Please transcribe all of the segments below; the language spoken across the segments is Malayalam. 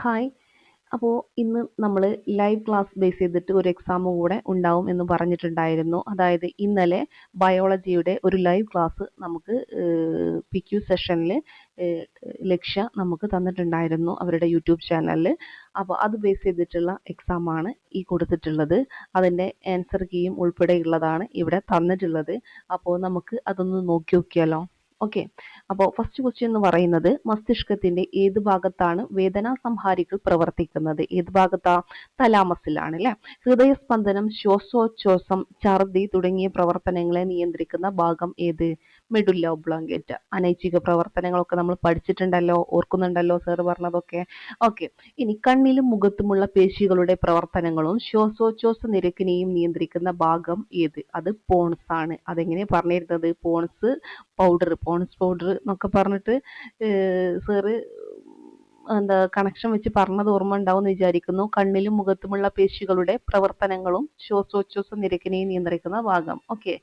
ഹായ് അപ്പോൾ ഇന്ന് നമ്മൾ ലൈവ് ക്ലാസ് ബേസ് ചെയ്തിട്ട് ഒരു എക്സാം കൂടെ ഉണ്ടാവും എന്ന് പറഞ്ഞിട്ടുണ്ടായിരുന്നു. അതായത് ഇന്നലെ ബയോളജിയുടെ ഒരു ലൈവ് ക്ലാസ് നമുക്ക് പി ക്യു സെഷനിൽ ലക്ഷ്യ നമുക്ക് തന്നിട്ടുണ്ടായിരുന്നു അവരുടെ യൂട്യൂബ് ചാനലിൽ അപ്പോൾ അത് ബേസ് ചെയ്തിട്ടുള്ള എക്സാമാണ് ഈ കൊടുത്തിട്ടുള്ളത്. അതിന്റെ ആൻസർ കീയും ഉൾപ്പെടെയുള്ളതാണ് ഇവിടെ തന്നിട്ടുള്ളത്. അപ്പോൾ നമുക്ക് അതൊന്ന് നോക്കി നോക്കിയാലോ? ഓക്കെ അപ്പോൾ ഫസ്റ്റ് ക്വസ്റ്റ്യൻ എന്ന് പറയുന്നത് മസ്തിഷ്കത്തിന്റെ ഏത് ഭാഗത്താണ് വേദനാ സംഹാരികൾ പ്രവർത്തിക്കുന്നത്? ഏത് ഭാഗത്താ? തലാമസിലാണ് അല്ലെ ഹൃദയസ്പന്ദനം ശ്വാസോച്ഛ്വാസം ഛർദി തുടങ്ങിയ പ്രവർത്തനങ്ങളെ നിയന്ത്രിക്കുന്ന ഭാഗം ഏത്? മെഡുല്ല ബ്ലാങ്കറ്റ് അനൈച്ഛിക പ്രവർത്തനങ്ങളൊക്കെ നമ്മൾ പഠിച്ചിട്ടുണ്ടല്ലോ ഓർക്കുന്നുണ്ടല്ലോ സാർ പറഞ്ഞതൊക്കെ. ഓക്കെ ഇനി കണ്ണിലും മുഖത്തുമുള്ള പേശികളുടെ പ്രവർത്തനങ്ങളും ശ്വാസോച്ഛ്വാസ നിരക്കിനെയും നിയന്ത്രിക്കുന്ന ഭാഗം ഏത്? അത് പോൺസ് ആണ്. അതെങ്ങനെ പറഞ്ഞിരുന്നത്? പോൺസ് പൗഡർ പോൺസ് പൗഡർ എന്നൊക്കെ പറഞ്ഞിട്ട് സാറ് എന്താ കണക്ഷൻ വെച്ച് പറഞ്ഞത് ഓർമ്മ ഉണ്ടാവുമെന്ന് വിചാരിക്കുന്നു. കണ്ണിലും മുഖത്തുമുള്ള പേശികളുടെ പ്രവർത്തനങ്ങളും ശ്വാസോച്ഛ്വാസ നിരക്കിനെയും നിയന്ത്രിക്കുന്ന ഭാഗം. ഓക്കെ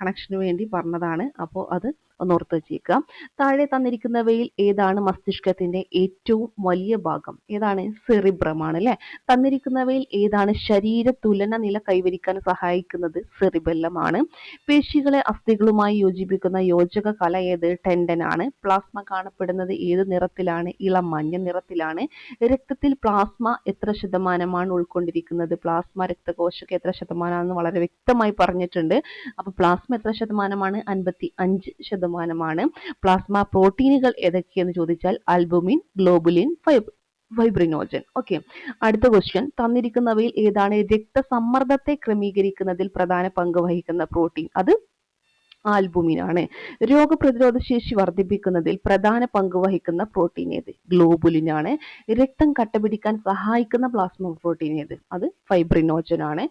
കണക്ഷന് വേണ്ടി പറഞ്ഞതാണ്. അപ്പോൾ അത് ഒന്ന് ഓർത്ത് വെച്ചേക്കുക. താഴെ തന്നിരിക്കുന്നവയിൽ ഏതാണ്? മസ്തിഷ്കത്തിന്റെ ഏറ്റവും വലിയ ഭാഗം. ഏതാണ്? സെറിബ്രമാണ് അല്ലെ? തന്നിരിക്കുന്നവയിൽ ഏതാണ്? ശരീര തുലന നില കൈവരിക്കാൻ സഹായിക്കുന്നത് സെറിബെല്ലമാണ്. പേശികളെ അസ്ഥികളുമായി യോജിപ്പിക്കുന്ന യോജക കല ഏത്? ടെൻഡൻ ആണ് പ്ലാസ്മ കാണപ്പെടുന്നത് ഏത് നിറത്തിലാണ്? ഇളം മഞ്ഞ നിറത്തിലാണ്. രക്തത്തിൽ പ്ലാസ്മ എത്ര ശതമാനമാണ് ഉൾക്കൊണ്ടിരിക്കുന്നത്? പ്ലാസ്മ രക്തകോശക്ക് എത്ര ശതമാനമാണെന്ന് വളരെ വ്യക്തമായി പറഞ്ഞിട്ടുണ്ട്. അപ്പൊ പ്ലാസ്മ എത്ര ശതമാനമാണ്? അൻപത്തി അഞ്ച് ശതമാനമാണ്. പ്ലാസ്മ പ്രോട്ടീനുകൾ ഏതൊക്കെയെന്ന് ചോദിച്ചാൽ അൽബുമിൻ ഗ്ലോബുലിൻ ഫൈബ് ഫൈബ്രിനോജൻ ഓക്കെ അടുത്ത ക്വസ്റ്റ്യൻ തന്നിരിക്കുന്നവയിൽ ഏതാണ് രക്തസമ്മർദ്ദത്തെ ക്രമീകരിക്കുന്നതിൽ പ്രധാന പങ്ക് വഹിക്കുന്ന പ്രോട്ടീൻ അത് ആൽബുമിനാണ് രോഗപ്രതിരോധ ശേഷി വർദ്ധിപ്പിക്കുന്നതിൽ പ്രധാന പങ്ക് വഹിക്കുന്ന പ്രോട്ടീൻ ഏത്? ഗ്ലോബുലിനാണ് രക്തം കട്ടപിടിക്കാൻ സഹായിക്കുന്ന പ്ലാസ്മ പ്രോട്ടീൻ ഏത്? അത് ഫൈബ്രിനോജൻ ആണ്.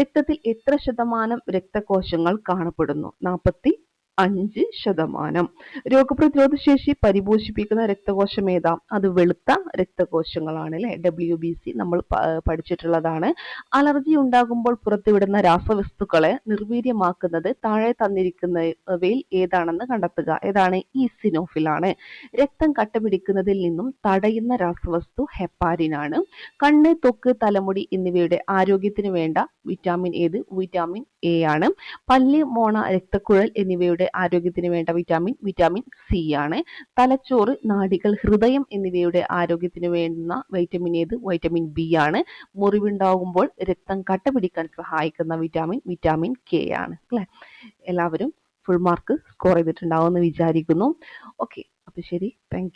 രക്തത്തിൽ എത്ര ശതമാനം രക്തകോശങ്ങൾ കാണപ്പെടുന്നു? നാൽപ്പത്തി അഞ്ച് ശതമാനം. രോഗപ്രതിരോധ ശേഷി പരിപോഷിപ്പിക്കുന്ന രക്തകോശം ഏതാ? അത് വെളുത്ത രക്തകോശങ്ങളാണ് അല്ലെ? ഡബ്ല്യു ബി സി നമ്മൾ പഠിച്ചിട്ടുള്ളതാണ്. അലർജി ഉണ്ടാകുമ്പോൾ പുറത്തുവിടുന്ന രാസവസ്തുക്കളെ നിർവീര്യമാക്കുന്നത് താഴെ തന്നിരിക്കുന്നവയിൽ ഏതാണെന്ന് കണ്ടെത്തുക. ഏതാണ് ഈ ഈസിനോഫിലാണ് രക്തം കട്ടപിടിക്കുന്നതിൽ നിന്നും തടയുന്ന രാസവസ്തു ഹെപ്പാരിൻ ആണ്. കണ്ണ് തൊക്ക് തലമുടി എന്നിവയുടെ ആരോഗ്യത്തിന് വേണ്ട വിറ്റാമിൻ ഏത്? വിറ്റാമിൻ എ ആണ്. പല്ല് മോണ രക്തക്കുഴൽ എന്നിവയുടെ ആരോഗ്യത്തിന് വേണ്ട വിറ്റാമിൻ വിറ്റാമിൻ സി ആണ്. തലച്ചോറ് നാടികൾ ഹൃദയം എന്നിവയുടെ ആരോഗ്യത്തിന് വേണ്ടുന്ന വൈറ്റമിൻ ഏത്? വൈറ്റമിൻ ബി ആണ്. മുറിവുണ്ടാകുമ്പോൾ രക്തം കട്ട പിടിക്കാൻ സഹായിക്കുന്ന വിറ്റാമിൻ വിറ്റാമിൻ കെ ആണ്. അല്ലെ? എല്ലാവരും ഫുൾ മാർക്ക് സ്കോർ ചെയ്തിട്ടുണ്ടാവുമെന്ന് വിചാരിക്കുന്നു. ഓക്കെ അപ്പൊ ശരി. താങ്ക്